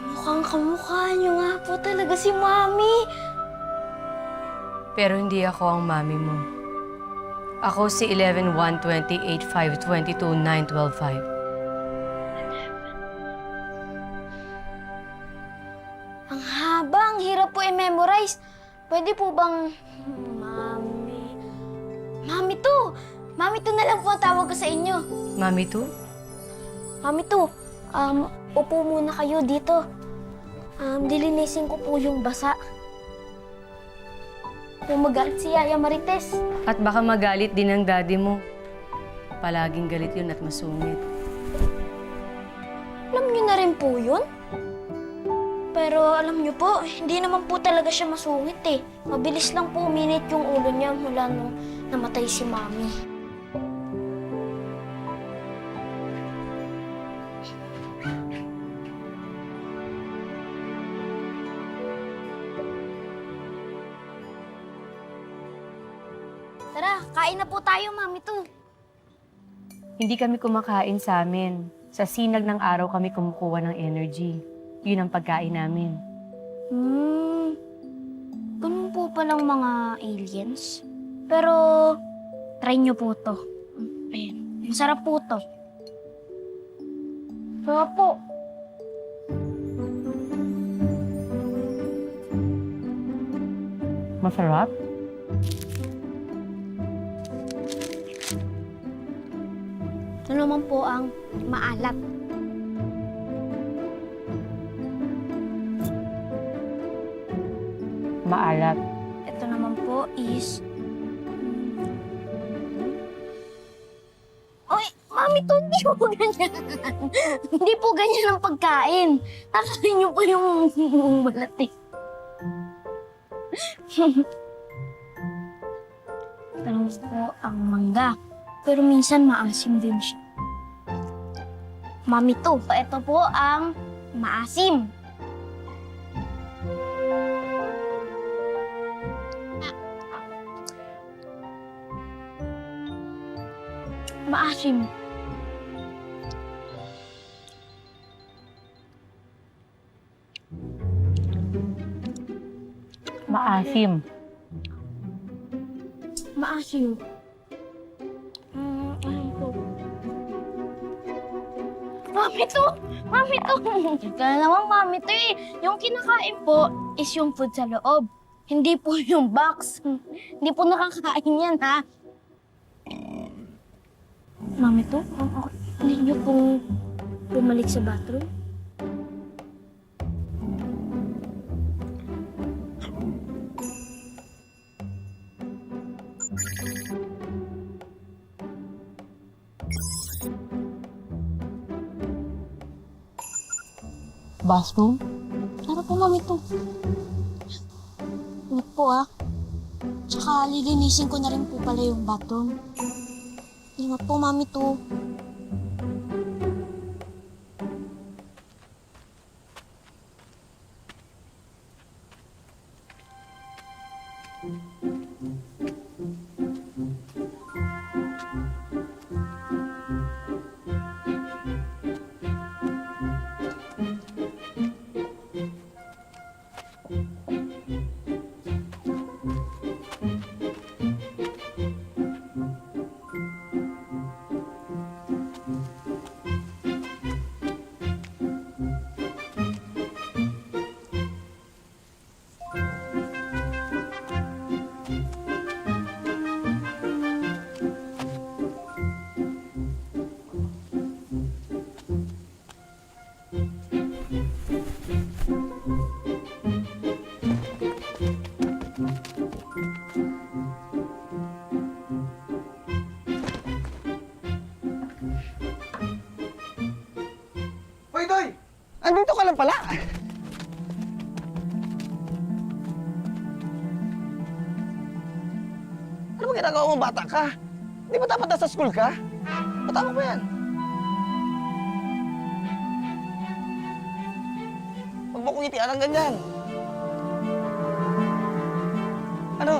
Mukhang kamukha niyo nga po talaga si Mami. Pero hindi ako ang mami mo. Ako si 11 1 28 5 22 9 12 5. Ang haba, ang hirap po i-memorize. Pwede po bang... Mami... Mami to! Mami to na lang po ang tawag ko sa inyo. Mami to? Mami to, um, upo muna kayo dito. Um, dilinisin ko po yung basa. Pumagal si Yaya Marites. At baka magalit din ang daddy mo. Palaging galit yun at masungit. Alam niyo na rin po yun. Pero alam niyo po, hindi naman po talaga siya masungit eh. Mabilis lang po uminit yung ulo niya mula nung namatay si Mami. Kain na po tayo, Mami to. Hindi kami kumakain sa amin. Sa sinag ng araw kami kumukuha ng energy. Yun ang pagkain namin. Hmm. Ganun po palang mga aliens. Pero, try nyo po to. Ayan. Masarap po to. Kaya po. Masarap? Ito naman po ang maalat. Maalat. Ito naman po is... Oy, mami, to hindi po ganyan. hindi po ganyan ang pagkain. Nakain niyo po yung balat eh. Ito naman po ang mangga. Pero minsan maasim din siya. Mami to, ito po ang maasim. Maasim. Maasim. Maasim. Mami to! Mami to! Ika na naman, mami to eh. Yung kinakain po is yung food sa loob. Hindi po yung box. Hindi po nakakain yan, ha? Mami to, ang okay. Hindi niyo pong bumalik sa bathroom? Bathroom? Tara po, mami to. Ingat po, ah. Tsaka lilinisin ko na rin po pala yung bathroom. Ingat po, mami to. Andito ka lang pala. Ba ginagawa mo bata ka? Di ba dapat nasa school ka? Matama ba yan? Huwag mo kong itian ng ganyan. Ano?